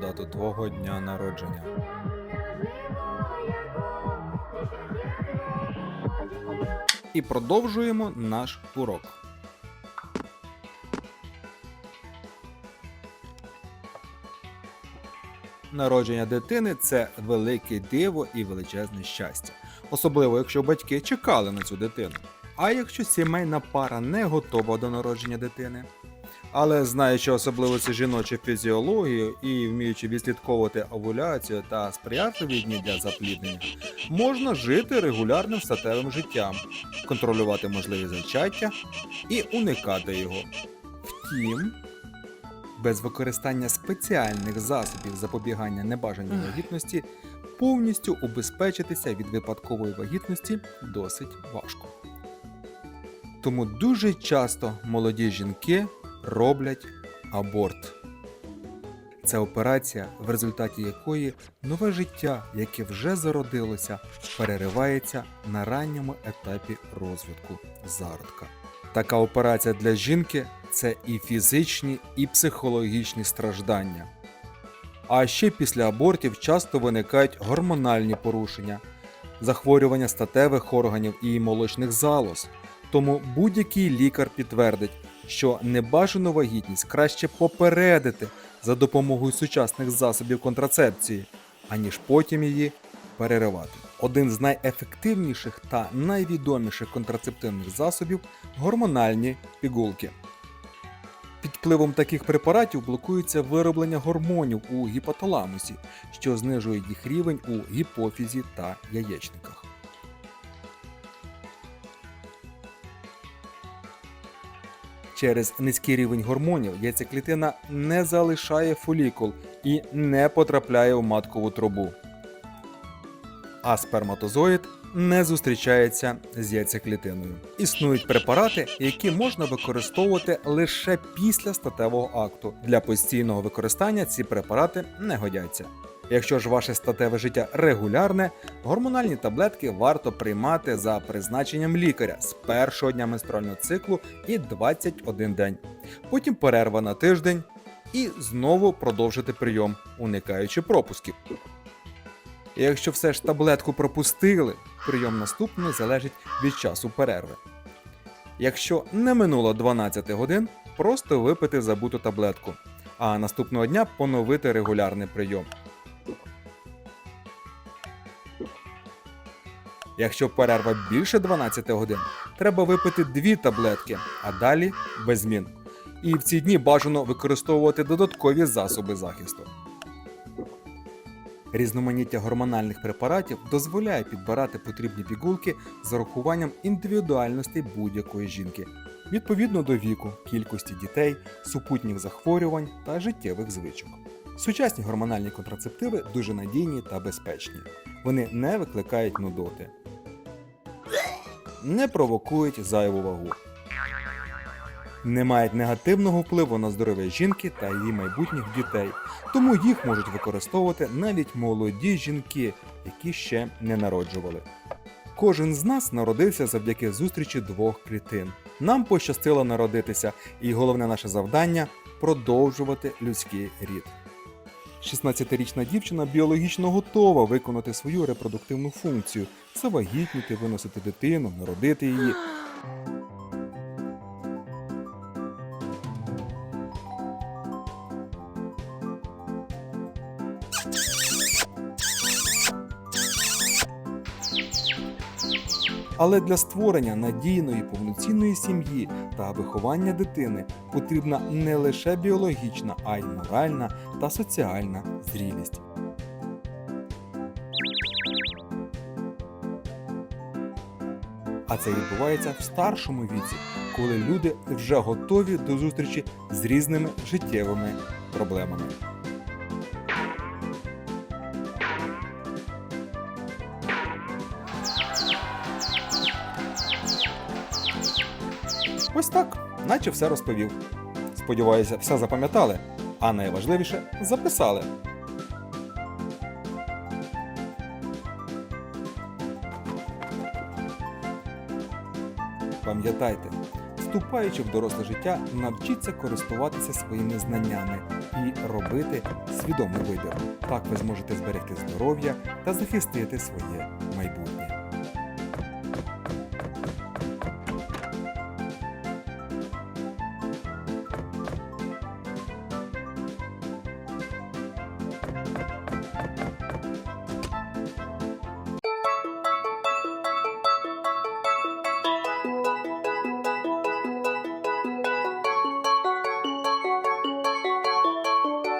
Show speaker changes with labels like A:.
A: Дату твого дня народження. І продовжуємо наш урок. Народження дитини це велике диво і величезне щастя, особливо якщо батьки чекали на цю дитину. А якщо сімейна пара не готова до народження дитини, але знаючи особливості жіночої фізіології і вміючи відслідковувати овуляцію та сприятливі дні для запліднення, можна жити регулярним статевим життям, контролювати можливі зачаття і уникати його. Втім, без використання спеціальних засобів запобігання небажаній вагітності повністю убезпечитися від випадкової вагітності досить важко. Тому дуже часто молоді жінки роблять аборт. Це операція, в результаті якої нове життя, яке вже зародилося, переривається на ранньому етапі розвитку зародка. Така операція для жінки це і фізичні, і психологічні страждання. А ще після абортів часто виникають гормональні порушення, захворювання статевих органів і молочних залоз. Тому будь-який лікар підтвердить, що небажану вагітність краще попередити за допомогою сучасних засобів контрацепції, аніж потім її переривати. Один з найефективніших та найвідоміших контрацептивних засобів гормональні пігулки. Під впливом таких препаратів блокується вироблення гормонів у гіпоталамусі, що знижує їх рівень у гіпофізі та яєчниках. Через низький рівень гормонів яйцеклітина не залишає фолікул і не потрапляє в маткову трубу. А сперматозоїд не зустрічається з яйцеклітиною. Існують препарати, які можна використовувати лише після статевого акту. Для постійного використання ці препарати не годяться. Якщо ж ваше статеве життя регулярне, гормональні таблетки варто приймати за призначенням лікаря з першого дня менструального циклу і 21 день. Потім перерва на тиждень і знову продовжити прийом, уникаючи пропусків. Якщо все ж таблетку пропустили, прийом наступний залежить від часу перерви. Якщо не минуло 12 годин, просто випити забуту таблетку, а наступного дня поновити регулярний прийом. Якщо перерва більше 12 годин, треба випити дві таблетки, а далі без змін. І в ці дні бажано використовувати додаткові засоби захисту. Різноманіття гормональних препаратів дозволяє підбирати потрібні пігулки з урахуванням індивідуальності будь-якої жінки, відповідно до віку, кількості дітей, супутніх захворювань та життєвих звичок. Сучасні гормональні контрацептиви дуже надійні та безпечні. Вони не викликають нудоти, не провокують зайву вагу, не мають негативного впливу на здоров'я жінки та її майбутніх дітей, тому їх можуть використовувати навіть молоді жінки, які ще не народжували. Кожен з нас народився завдяки зустрічі двох клітин. Нам пощастило народитися, і головне наше завдання продовжувати людський рід. 16-річна дівчина біологічно готова виконати свою репродуктивну функцію завагітніти, виносити дитину, народити її. Але для створення надійної повноцінної сім'ї та виховання дитини потрібна не лише біологічна, а й моральна та соціальна зрілість. А це відбувається в старшому віці, коли люди вже готові до зустрічі з різними життєвими проблемами. Ось так, наче все розповів. Сподіваюся, все запам'ятали, а найважливіше записали. Пам'ятайте, вступаючи в доросле життя, навчіться користуватися своїми знаннями і робити свідомий вибір. Так ви зможете зберегти здоров'я та захистити своє майбутнє.